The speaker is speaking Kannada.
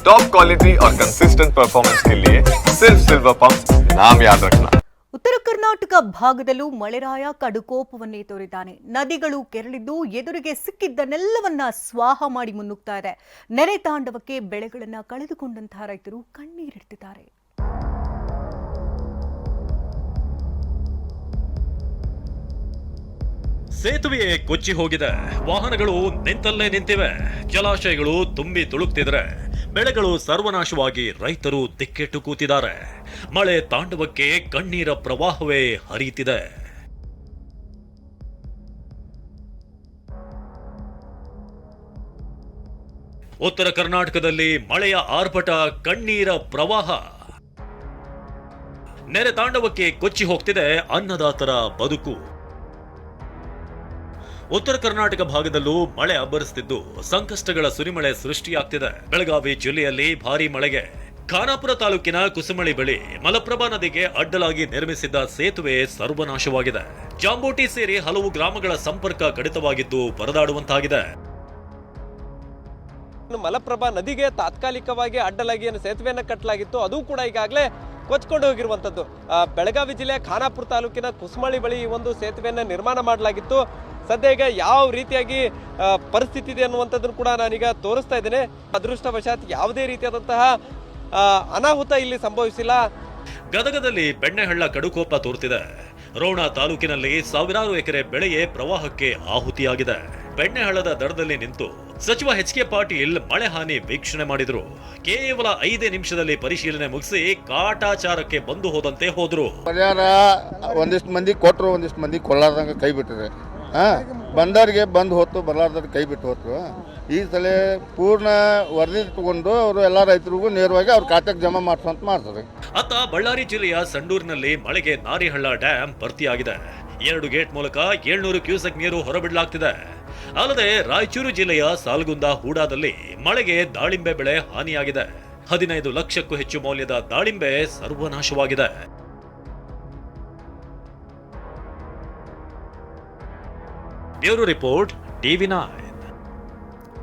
टॉप क्वालिटी और कंसिस्टेंट परफॉर्मेंस के लिए सिर्फ सिल्वर पंप नाम याद रखना ಉತ್ತರ ಕರ್ನಾಟಕ ಭಾಗದಲ್ಲೂ ಮಳೆರಾಯ ಕಡುಕೋಪವನ್ನೇ ತೋರಿದ್ದಾನೆ ನದಿಗಳು ಕೆರಳಿದ್ದು ಎದುರಿಗೆ ಸಿಕ್ಕಿದ್ದನ್ನೆಲ್ಲವನ್ನ ಸ್ವಾಹ ಮಾಡಿ ಮುನ್ನುಗ್ತಾ ಇದೆ ನೆರೆ ತಾಂಡವಕ್ಕೆ ಬೆಳೆಗಳನ್ನ ಕಳೆದುಕೊಂಡಂತಹ ರೈತರು ಕಣ್ಣೀರಿಡ್ತಿದ್ದಾರೆ ಸೇತುವೆ ಕೊಚ್ಚಿ ಹೋಗಿದೆ ವಾಹನಗಳು ನಿಂತಲ್ಲೇ ನಿಂತಿವೆ ಜಲಾಶಯಗಳು ತುಂಬಿ ತುಳುಕ್ತಿದ್ರೆ ಬೆಳೆಗಳು ಸರ್ವನಾಶವಾಗಿ ರೈತರು ದಿಕ್ಕೆಟ್ಟು ಕೂತಿದ್ದಾರೆ. ಮಳೆ ತಾಂಡವಕ್ಕೆ ಕಣ್ಣೀರ ಪ್ರವಾಹವೇ ಹರಿಯುತ್ತಿದೆ. ಉತ್ತರ ಕರ್ನಾಟಕದಲ್ಲಿ ಮಳೆಯ ಆರ್ಭಟ, ಕಣ್ಣೀರ ಪ್ರವಾಹ. ನೆರೆ ತಾಂಡವಕ್ಕೆ ಕೊಚ್ಚಿ ಹೋಗ್ತಿದೆ ಅನ್ನದಾತರ ಬದುಕು. ಉತ್ತರ ಕರ್ನಾಟಕ ಭಾಗದಲ್ಲೂ ಮಳೆ ಅಬ್ಬರಿಸುತ್ತಿದ್ದು ಸಂಕಷ್ಟಗಳ ಸುರಿಮಳೆ ಸೃಷ್ಟಿಯಾಗ್ತಿದೆ. ಬೆಳಗಾವಿ ಜಿಲ್ಲೆಯಲ್ಲಿ ಭಾರಿ ಮಳೆಗೆ. ಖಾನಾಪುರ ತಾಲೂಕಿನ ಕುಸುಮಳಿ ಬಳಿ ಮಲಪ್ರಭಾ ನದಿಗೆ ಅಡ್ಡಲಾಗಿ ನಿರ್ಮಿಸಿದ್ದ ಸೇತುವೆ ಸರ್ವನಾಶವಾಗಿದೆ. ಜಾಂಬೋಟಿ ಸೇರಿ ಹಲವು ಗ್ರಾಮಗಳ ಸಂಪರ್ಕ ಕಡಿತವಾಗಿದ್ದು ಪರದಾಡುವಂತಾಗಿದೆ. ಮಲಪ್ರಭಾ ನದಿಗೆ ತಾತ್ಕಾಲಿಕವಾಗಿ ಅಡ್ಡಲಾಗಿ ಸೇತುವೆಯನ್ನು ಕಟ್ಟಲಾಗಿತ್ತು ಅದು ಕೂಡ ಈಗಾಗಲೇ ಕೊಚ್ಕೊಂಡು ಹೋಗಿರುವಂಥದ್ದು ಬೆಳಗಾವಿ ಜಿಲ್ಲೆ ಖಾನಾಪುರ ತಾಲೂಕಿನ ಕುಸುಮಳಿ ಬಳಿ ಈ ಒಂದು ಸೇತುವೆಯನ್ನು ನಿರ್ಮಾಣ ಮಾಡಲಾಗಿತ್ತು. ಸದ್ಯ ಈಗ ಯಾವ ರೀತಿಯಾಗಿ ಪರಿಸ್ಥಿತಿ ಇದೆ ಅನ್ನುವಂಥದ್ದನ್ನು ಕೂಡ ನಾನೀಗ ತೋರಿಸ್ತಾ ಇದ್ದೇನೆ. ಅದೃಷ್ಟವಶಾತ್ ಯಾವುದೇ ರೀತಿಯಾದಂತಹ ಅನಾಹುತ ಇಲ್ಲಿ ಸಂಭವಿಸಿಲ್ಲ. ಗದಗದಲ್ಲಿ ಬೆಣ್ಣೆಹಳ್ಳ ಕಡುಕೋಪ ತೋರ್ತಿದೆ. ರೋಣ ತಾಲೂಕಿನಲ್ಲಿ ಸಾವಿರಾರು ಎಕರೆ ಬೆಳೆಯೇ ಪ್ರವಾಹಕ್ಕೆ ಆಹುತಿಯಾಗಿದೆ. ಬೆಣ್ಣೆಹಳ್ಳದ ದಡದಲ್ಲಿ ನಿಂತು ಸಚಿವ ಎಚ್ ಕೆ ಪಾಟೀಲ್ ಮಳೆ ಹಾನಿ ವೀಕ್ಷಣೆ ಮಾಡಿದ್ರು. ಕೇವಲ ಐದೇ ನಿಮಿಷದಲ್ಲಿ ಪರಿಶೀಲನೆ ಮುಗಿಸಿ ಕಾಟಾಚಾರಕ್ಕೆ ಬಂದು ಹೋದಂತೆ ಹೋದ್ರು. ಪರಿಹಾರ ಒಂದಿಷ್ಟು ಮಂದಿ ಕೊಟ್ಟರು ಒಂದಿಷ್ಟು ಮಂದಿ ಕೊಲ್ಲಾರದಂಗ ಕೈ ಬಿಟ್ಟರೆ ಹಾಂ, ಬಂದವ್ರಿಗೆ ಬಂದು ಹೊತ್ತು ಬರಲಾರ್ದವ್ರಿಗೆ ಕೈ ಬಿಟ್ಟು ಹೊತ್ತು. ಈ ಸಲ ಪೂರ್ಣ ವರದಿ ತಗೊಂಡು ಅವರು ಎಲ್ಲ ರೈತರಿಗೂ ನೇರವಾಗಿ ಅವ್ರ ಖಾತೆಗೆ ಜಮಾ ಮಾಡಿಸುವಂತ ಮಾಡ್ತಾರೆ ಅತ್ತ ಬಳ್ಳಾರಿ ಜಿಲ್ಲೆಯ ಸಂಡೂರಿನಲ್ಲಿ ಮಳೆಗೆ ನಾರಿಹಳ್ಳ ಡ್ಯಾಂ ಭರ್ತಿಯಾಗಿದೆ. ಎರಡು ಗೇಟ್ ಮೂಲಕ ಏಳ್ನೂರು ಕ್ಯೂಸೆಕ್ ನೀರು ಹೊರಬಿಡಲಾಗ್ತಿದೆ. ಅಲ್ಲದೆ ರಾಯಚೂರು ಜಿಲ್ಲೆಯ ಸಾಲ್ಗುಂದ ಹೂಡಾದಲ್ಲಿ ಮಳೆಗೆ ದಾಳಿಂಬೆ ಬೆಳೆ ಹಾನಿಯಾಗಿದೆ. ಹದಿನೈದು ಲಕ್ಷಕ್ಕೂ ಹೆಚ್ಚು ಮೌಲ್ಯದ ದಾಳಿಂಬೆ ಸರ್ವನಾಶವಾಗಿದೆ. Bureau report TV nine